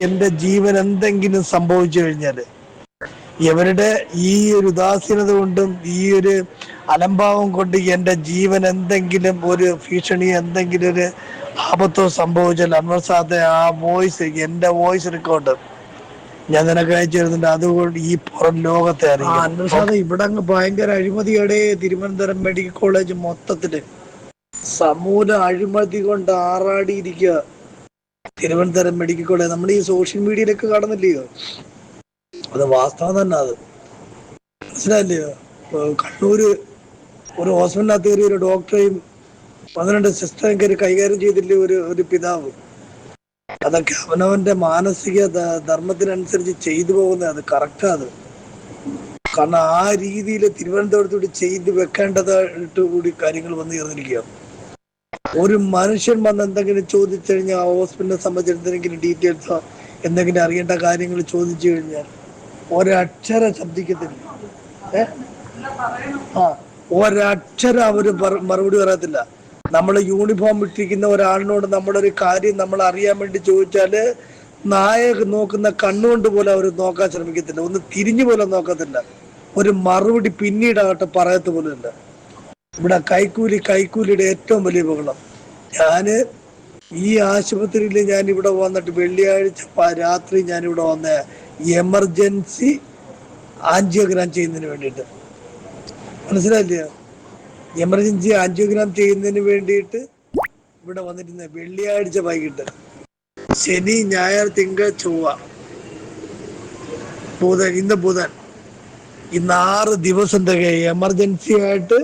എന്റെ ജീവൻ എന്തെങ്കിലും സംഭവിച്ചു കഴിഞ്ഞാൽ ഇവരുടെ ഈ ഒരു ഉദാസീനത കൊണ്ടും ഈ ഒരു അലംഭാവം കൊണ്ട് എന്റെ ജീവൻ എന്തെങ്കിലും ഒരു ഭീഷണി എന്തെങ്കിലും ഒരു ആപത്തോ സംഭവിച്ചാൽ അൻവർ സാദെ ആ വോയിസ് എന്റെ വോയിസ് റെക്കോർഡ് ഞാൻ നിനക്ക് അയച്ചു തരുന്നുണ്ട്. അതുകൊണ്ട് ഈ പുറം ലോകത്തെ അറിയാം അൻവർ സാദെ ഇവിടെ അങ്ങ് ഭയങ്കര അഴിമതിയുടെ. തിരുവനന്തപുരം മെഡിക്കൽ കോളേജ് മൊത്തത്തിൽ. സമൂല അഴിമതി കൊണ്ട് ആറാടിയിരിക്കുക തിരുവനന്തപുരം മെഡിക്കൽ കോളേജ് നമ്മുടെ ഈ സോഷ്യൽ മീഡിയയിലൊക്കെ കാണുന്നില്ലയോ? അത് വാസ്തവം തന്നെ അത്. മനസ്സിലായില്ലയോ കണ്ണൂര് ഒരു ഹോസ്പിറ്റലിനകത്ത് കയറി ഒരു ഡോക്ടറെയും പന്ത്രണ്ട് സിസ്റ്ററും കയറി കൈകാര്യം ചെയ്തില്ലേ ഒരു ഒരു പിതാവ്? അതൊക്കെ അവനവന്റെ മാനസിക ധർമ്മത്തിനനുസരിച്ച് ചെയ്തു പോകുന്നത് അത് കറക്റ്റാ അത്. കാരണം ആ രീതിയിൽ തിരുവനന്തപുരത്ത് കൂടി ചെയ്തു വെക്കേണ്ടതായിട്ട് കൂടി കാര്യങ്ങൾ വന്നു ചേർന്നിരിക്കുകയാണ്. ഒരു മനുഷ്യൻ വന്ന് എന്തെങ്കിലും ചോദിച്ചു കഴിഞ്ഞാൽ ആ ഹോസ്പിറ്റലിനെ സംബന്ധിച്ച് എന്തെങ്കിലും ഡീറ്റെയിൽസോ എന്തെങ്കിലും അറിയേണ്ട കാര്യങ്ങൾ ചോദിച്ചു കഴിഞ്ഞാൽ ഒരക്ഷരം ശബ്ദിക്കത്തില്ല. ഏ? ആ ഒരക്ഷരം അവർ മറുപടി പറയത്തില്ല. നമ്മൾ യൂണിഫോം ഇട്ടിരിക്കുന്ന ഒരാളിനോട് നമ്മുടെ ഒരു കാര്യം നമ്മൾ അറിയാൻ വേണ്ടി ചോദിച്ചാൽ നായ നോക്കുന്ന കണ്ണുകൊണ്ട് പോലും അവർ നോക്കാൻ ശ്രമിക്കത്തില്ല. ഒന്ന് തിരിഞ്ഞു പോലും നോക്കത്തില്ല. ഒരു മറുപടി പിന്നീടാകട്ടെ പറയത്ത് പോലും ഇല്ല ഇവിടെ കൈക്കൂലി കൈക്കൂലിയുടെ ഏറ്റവും വലിയ ബഹളം. ഞാൻ ഈ ആശുപത്രിയിൽ ഞാൻ ഇവിടെ വന്നിട്ട് വെള്ളിയാഴ്ച രാത്രി ഞാൻ ഇവിടെ വന്ന എമർജൻസി ആൻജിയോഗ്രാം ചെയ്യുന്നതിന് വേണ്ടിയിട്ട്. മനസ്സിലായില്ലേ? എമർജൻസി ആൻജിയോഗ്രാം ചെയ്യുന്നതിന് വേണ്ടിയിട്ട് ഇവിടെ വന്നിരുന്ന വെള്ളിയാഴ്ച വൈകിട്ട് ശനി ഞായർ തിങ്കൾ ചൊവ്വ ബുധൻ ഇന്ന് ബുധൻ ഇന്ന് ആറ് ദിവസം തികയും എമർജൻസി ആയിട്ട്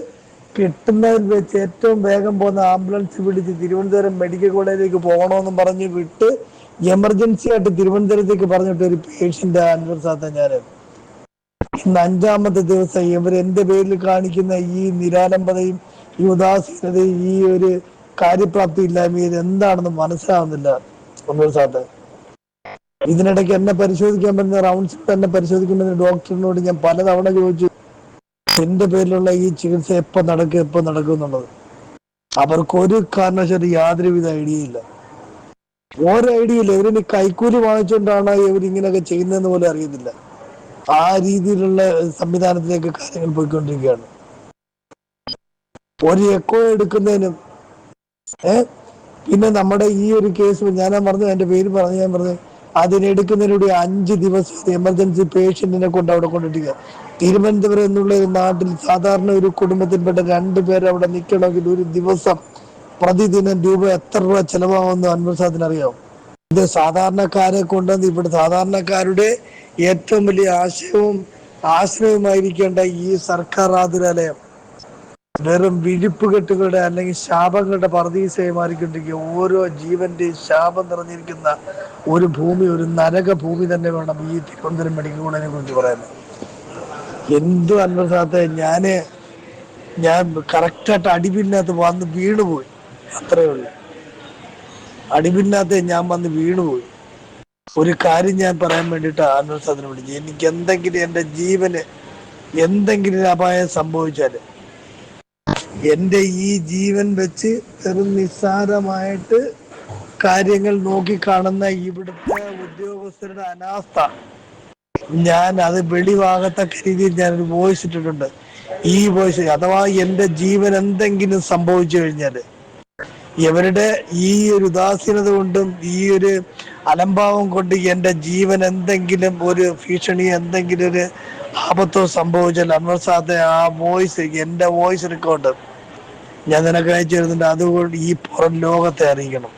കിട്ടുന്നതിൽ വെച്ച് ഏറ്റവും വേഗം പോകുന്ന ആംബുലൻസ് പിടിച്ച് തിരുവനന്തപുരം മെഡിക്കൽ കോളേജിലേക്ക് പോകണമെന്നും പറഞ്ഞ് വിട്ട് എമർജൻസി ആയിട്ട് തിരുവനന്തപുരത്തേക്ക് പറഞ്ഞിട്ട് ഒരു പേഷ്യന്റ് അൻവർ സാത്ത ഞാൻ ഇന്ന് അഞ്ചാമത്തെ ദിവസം ഇവർ എന്റെ പേരിൽ കാണിക്കുന്ന ഈ നിരാലംബതയും ഈ ഉദാസീനതയും ഈ ഒരു കാര്യപ്രാപ്തി ഇല്ലായ്മയും ഇത് എന്താണെന്ന് മനസ്സിലാവുന്നില്ല അൻവർ സാത്ത ഇതിനിടയ്ക്ക് എന്നെ പരിശോധിക്കാൻ പറ്റുന്ന റൗണ്ട്സ് എന്നെ പരിശോധിക്കുമെന്ന് ഡോക്ടറിനോട് ഞാൻ പലതവണ ചോദിച്ചു. എന്റെ പേരിലുള്ള ഈ ചികിത്സ എപ്പൊ നടക്കും എപ്പൊ നടക്കും എന്നുള്ളത്? അവർക്ക് ഒരു കാരണവശാലും യാതൊരുവിധ ഐഡിയ ഇല്ല. ഒരു ഐഡിയ ഇല്ല. ഇവരിന് കൈക്കൂലി വാങ്ങിച്ചുകൊണ്ടാണ് ഇവരിങ്ങനെയൊക്കെ ചെയ്യുന്നതെന്ന് പോലും അറിയുന്നില്ല. ആ രീതിയിലുള്ള സംവിധാനത്തിലേക്ക് കാര്യങ്ങൾ പോയിക്കൊണ്ടിരിക്കുകയാണ്. ഒരു എക്കോ എടുക്കുന്നതിനും ഏഹ് പിന്നെ നമ്മുടെ ഈ ഒരു കേസ് ഞാൻ പറഞ്ഞു എന്റെ പേര് പറഞ്ഞു ഞാൻ പറഞ്ഞു അതിനെടുക്കുന്നതിലൂടെ അഞ്ച് ദിവസം എമർജൻസി പേഷ്യന്റിനെ കൊണ്ട് അവിടെ കൊണ്ടിട്ടിരിക്കുക തിരുവനന്തപുരം എന്നുള്ള ഒരു നാട്ടിൽ സാധാരണ ഒരു കുടുംബത്തിൽപ്പെട്ട രണ്ടുപേർ അവിടെ നിൽക്കണമെങ്കിൽ ഒരു ദിവസം പ്രതിദിനം രൂപ എത്ര രൂപ ചെലവാകുമെന്ന് അൻവർസാദിന് അറിയാം ഇത് സാധാരണക്കാരെ കൊണ്ടുവന്ന് ഇവിടെ സാധാരണക്കാരുടെ ഏറ്റവും വലിയ ആശയവും ആശ്രയവുമായിരിക്കേണ്ട ഈ സർക്കാർ ആതുരാലയം. വെറും വിഴിപ്പുകെട്ടുകളുടെ അല്ലെങ്കിൽ ശാപങ്ങളുടെ പറദീസയെ മാറിക്കൊണ്ടിരിക്കുക ഓരോ ജീവന്റെയും ശാപം നിറഞ്ഞിരിക്കുന്ന ഒരു ഭൂമി ഒരു നരക ഭൂമി തന്നെ വേണം ഈ തിരുവനന്തപുരം മെഡിക്കൽ കോളേജിനെ കുറിച്ച് പറയാൻ. എന്തു അന്വസാത്ത ഞാൻ ഞാൻ കറക്റ്റായിട്ട് അടിപിന്നകത്ത് വന്ന് വീണുപോയി. അത്രേ ഉള്ളൂ. അടിപിന്നകത്ത് ഞാൻ വന്ന് വീണുപോയി. ഒരു കാര്യം ഞാൻ പറയാൻ വേണ്ടിയിട്ട് അന്വേഷണത്തിന് വിളിച്ചു. എനിക്ക് എന്തെങ്കിലും എന്റെ ജീവന് എന്തെങ്കിലും അപായം സംഭവിച്ചാൽ എന്റെ ഈ ജീവൻ വെച്ച് വെറും നിസ്സാരമായിട്ട് കാര്യങ്ങൾ നോക്കിക്കാണുന്ന ഇവിടുത്തെ ഉദ്യോഗസ്ഥരുടെ അനാസ്ഥ. ഞാൻ അത് വെളിവാകത്തക്ക രീതിയിൽ ഞാനൊരു വോയിസ് ഇട്ടിട്ടുണ്ട്. ഈ വോയിസ് അഥവാ എന്റെ ജീവൻ എന്തെങ്കിലും സംഭവിച്ചു കഴിഞ്ഞാൽ ഇവരുടെ ഈ ഒരു ഉദാസീനത കൊണ്ടും ഈ ഒരു അലംഭാവം കൊണ്ട് എന്റെ ജീവൻ എന്തെങ്കിലും ഒരു ഭീഷണി എന്തെങ്കിലും ഒരു ആപത്തോ സംഭവിച്ചാൽ അൻവർ സാദെ ആ വോയിസ് എന്റെ വോയിസ് റെക്കോർഡ് ഞാൻ നിനക്ക് അയച്ചു തരുന്നുണ്ട്. അതുകൊണ്ട് ഈ പുറം ലോകത്തെ അറിയിക്കണം.